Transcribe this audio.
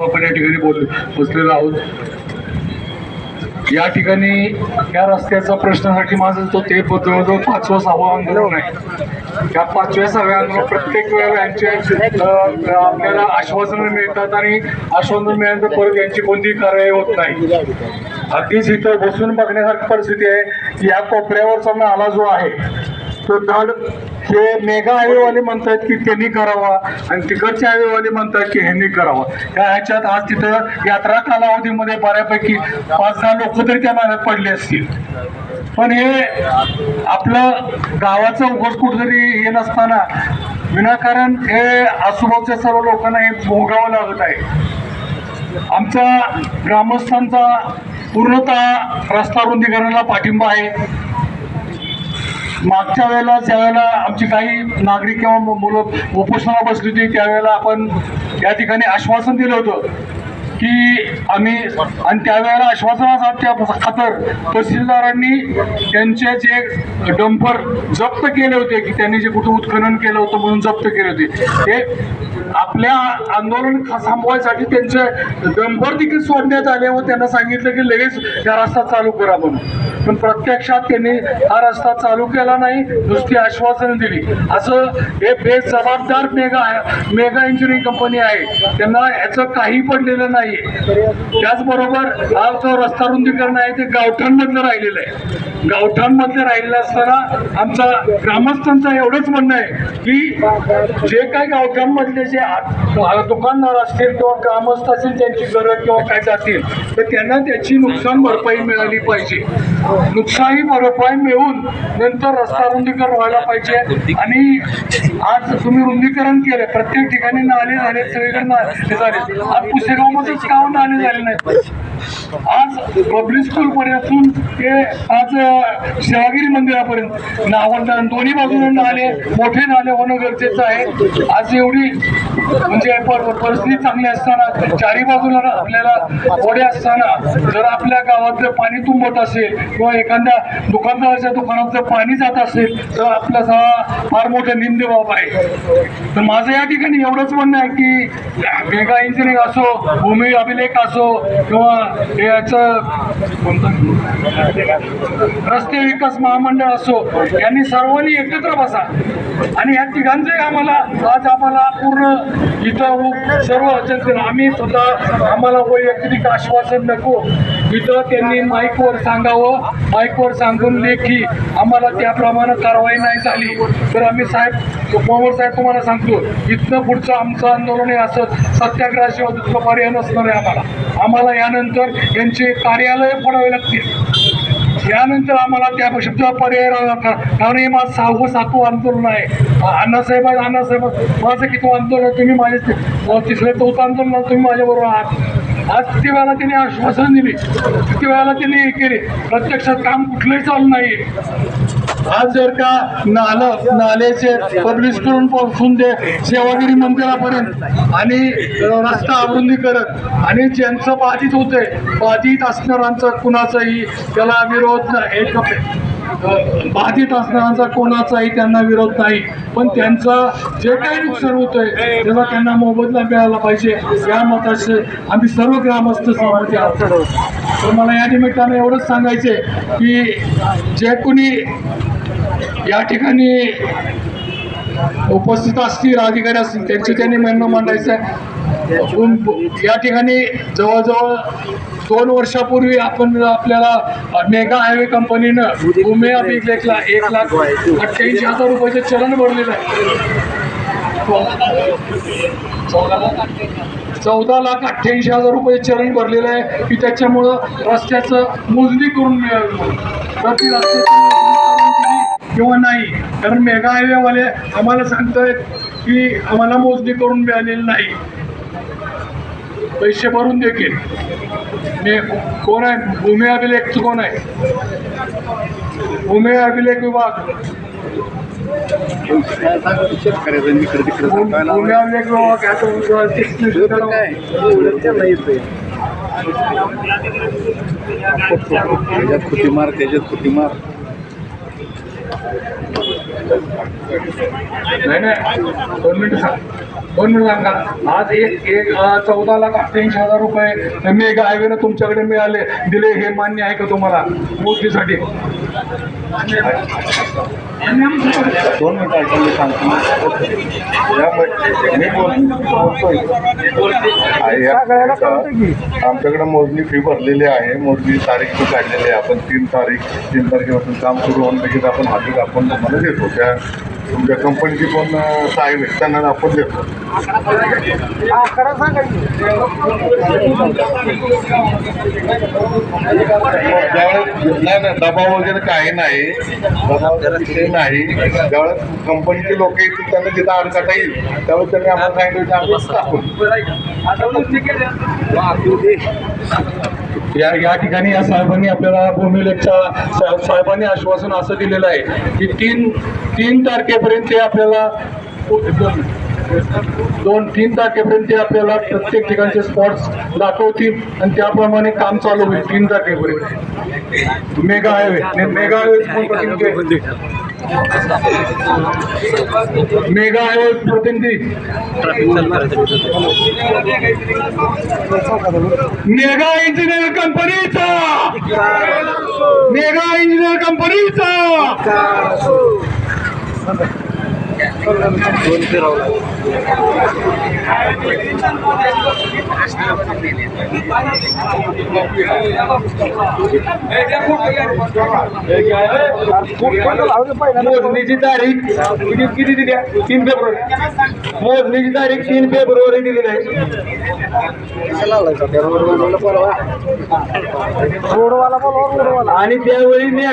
आपण या ठिकाणी बोल बसलेलो आहोत. या ठिकाणी या रस्त्याचा प्रश्नासाठी माझं तो ते जवळजवळ पाचवा सहावा आंदोलन आहे. या पाचव्या सहाव्या आंदोलन प्रत्येक वेळेला यांचे आपल्याला आश्वासनं मिळतात आणि आश्वासन मिळाल्यानंतर परत यांची कोणतीही कारवाई होत नाही. अगदीच इथं बसून बघण्यासारखी परिस्थिती आहे. की या कोपऱ्यावरचा नाला जो आहे तो धड हे मेगा हायवेवाले म्हणतात की त्यांनी करावा आणि तिकडचे हायवेवाले म्हणतात की ह्यांनी करावा. या ह्याच्यात आज तिथं यात्रा कालावधीमध्ये बऱ्यापैकी पाच सहा लोक तरी त्या मागे पडले असतील. पण हे आपलं गावाचं उघड कुठंतरी हे नसताना विनाकारण हे आजूबाजूच्या सर्व लोकांना हे भोगावं लागत आहे. आमचा ग्रामस्थांचा पूर्णतः रस्ता रुंदीकरणाला पाठिंबा आहे. मागच्या वेळेला ज्यावेळेला आमची काही नागरिक किंवा मु- मुलं उपोषणाला बसली होती त्यावेळेला आपण या ठिकाणी आश्वासन दिलं होतं. की आम्ही आणि त्यावेळेला आश्वासनाचा त्या खातर तहसीलदारांनी त्यांचे जे डंपर जप्त केले होते की त्यांनी जे कुठं उत्खनन केलं होतं म्हणून जप्त केले होते ते आपल्या आंदोलन थांबवायसाठी त्यांचे डंपर देखील सोडण्यात आले व त्यांना सांगितलं की लगेच या रस्ता चालू करा म्हणून. पण प्रत्यक्षात त्यांनी हा रस्ता चालू केला नाही नुसती आश्वासनं दिली. असं हे बेजबाबदार मेगा मेगा इंजिनिअरिंग कंपनी आहे. त्यांना याचं काही पडलेलं नाही. त्याचबरोबर हा जो रस्ता रुंदीकरण आहे ते गावठाणमधलं राहिलेलं आहे. गावठाणमधलं राहिलेलं असताना आमचा ग्रामस्थांचं एवढंच म्हणणं आहे की जे काही गावठाणमधले जे दुकानदार असतील किंवा ग्रामस्थ असतील त्यांची गरज किंवा काय जातील तर त्यांना त्याची नुकसान भरपाई मिळाली पाहिजे. नुकसानी भरपाई मिळून नंतर रस्ता रुंदीकरण व्हायला पाहिजे. आणि आज तुम्ही रुंदीकरण केलं प्रत्येक ठिकाणी नाले झाले सगळीकडे नाले झाले आज पुसेगावमध्येच गाव नाले झाले नाहीत? आज पब्लिक स्कूल पर्यंत ते आज शिवागिरी मंदिरापर्यंत नावंडा दोन्ही बाजूने नाले मोठे नाले होणं गरजेचं आहे. आज एवढी म्हणजे पर- परिस्थिती चांगली असताना चारी बाजूला आपल्याला ओढे असताना जर आपल्या गावात जर पाणी तुंबत असेल किंवा एखाद्या दुकानदाराच्या दुकानात जर पाणी जात असेल तर आपला हा फार मोठा निंद बाब आहे. तर माझं या ठिकाणी एवढंच म्हणणं आहे की मेगा इंजिनिअरिंग असो भूमी अभिलेख असो किंवा याचं रस्ते विकास महामंडळ असो यांनी सर्वांनी एकत्र बसा. आणि या तिघांचंही आम्हाला आज आम्हाला पूर्ण इथं सर्व जनतेला आम्ही सुद्धा आम्हाला वैयक्तिक आश्वासन नको. इथं त्यांनी माईकवर सांगावं. माईकवर सांगून लेखी आम्हाला त्याप्रमाणे कारवाई नाही झाली. तर आम्ही साहेब पवार साहेब तुम्हाला सांगतो इथनं पुढचं आमचं आंदोलन हे असं सत्याग्रहाशिवाय दुसरं पर्याय नसणार आहे आम्हाला. आम्हाला यानंतर यांचे कार्यालय फोडावे लागतील. यानंतर आम्हाला त्या शब्दाला पर्याय राहिला कारण हे माझं सहावं सातवं आंदोलन आहे. अण्णासाहेब आहे अण्णासाहेब माझं किती आंदोलन आहे तुम्ही माझे तिसरे चौथं आंदोलन तुम्ही माझ्याबरोबर आहात. आज किती वेळेला त्यांनी आश्वासन दिली किती वेळेला त्यांनी हे केले. प्रत्यक्षात काम कुठलंही चालू नाही. आज जर का नालं नाल्याचे पब्लिश करून पोहोचून दे सेवागिरी मंदिरापर्यंत. आणि रस्ता अरुंदीकरण आणि ज्यांचं बाधित होतंय बाधित असणाऱ्यांचा कुणाचाही त्याला विरोध नाही एक बाधित असणाऱ्यांचा कोणाचाही त्यांना विरोध नाही. पण त्यांचा जे काही नुकसान होतंय त्याचा त्यांना मोबदला मिळाला पाहिजे. या मताचे आम्ही सर्व ग्रामस्थ सहमती आहोत. तर मला या निमित्तानं एवढंच सांगायचे की जे कोणी या ठिकाणी उपस्थित असतील अधिकारी असतील त्यांचे त्यांनी म्हणणं मांडायचं आहे. या ठिकाणी जवळजवळ दोन वर्षापूर्वी आपण आपल्याला मेगा हायवे कंपनीनं उमेया बिग लेकला एक लाख अठ्ठ्याऐंशी हजार रुपयाचं चलन भरलेलं आहे. चौदा लाख अठ्ठ्याऐंशी हजार रुपये चलन भरलेलं आहे. की त्याच्यामुळं रस्त्याचं मोजणी करून मिळावी तर ती रस्त्याची किंवा नाही. कारण मेगा हायवेवाले आम्हाला सांगतायत की आम्हाला मोजणी करून मिळालेली नाही. पैसे भरून देखील मे कोण आहे? भूमी अभिलेख कोण आहे? भूमी अभिलेख विभाग. शेतकऱ्याचं मी तिकडे भूमी अभिलेख त्याच्यात खुटी मार त्याच्यात खुटी मार नाही नाही. दोन मिनिटं सांग दोन मिनिटं सांगा आज एक एक चौदा लाख अठ्ठ्याऐंशी हजार रुपये मेगा हायवेनं तुमच्याकडे मिळाले. दिले हे मान्य आहे का तुम्हाला मोदीसाठी. दोन मिनटं मी सांगतो. यामध्ये मी बोलतोय. आमच्याकडे मोजणी फी भरलेली आहे. मोजणी तारीख पण काढलेली आहे. आपण तीन तारीख तीन तारखेपासून काम सुरू होऊन लगेच आपण हाती आपण तुम्हाला देतो. त्या तुमच्या कंपनीची पण साहेब आहेत त्यांना आपण देतो. नाही नाही दबाव वगैरे काही नाही. विषय नाही. ज्यावेळेस कंपनीचे लोक येतील त्यांना तिथं अडकाटा येईल त्यावेळेस त्यांनी आपण सांगितलं आपण या या ठिकाणी या साहेबांनी आपल्याला भूमिलेखच्या साहेबांनी आश्वासन असं दिलेलं आहे की तीन तीन तारखेपर्यंत ते आपल्याला दोन तीन तारखेपर्यंत ते आपल्याला प्रत्येक ठिकाणचे स्पॉट्स दाखवतील आणि त्याप्रमाणे काम चालू होईल तीन तारखेपर्यंत. Mega highway mega highway mega highway प्रतिनिधी मेगा इंजिनियर कंपनीचा मेगा इंजिनियर कंपनीचा मोजणीची तारीख किती किती दिली तीन फेब्रुवारी मोजणीची तारीख तीन फेब्रुवारी दिली आहे आणि त्यावेळी मेगा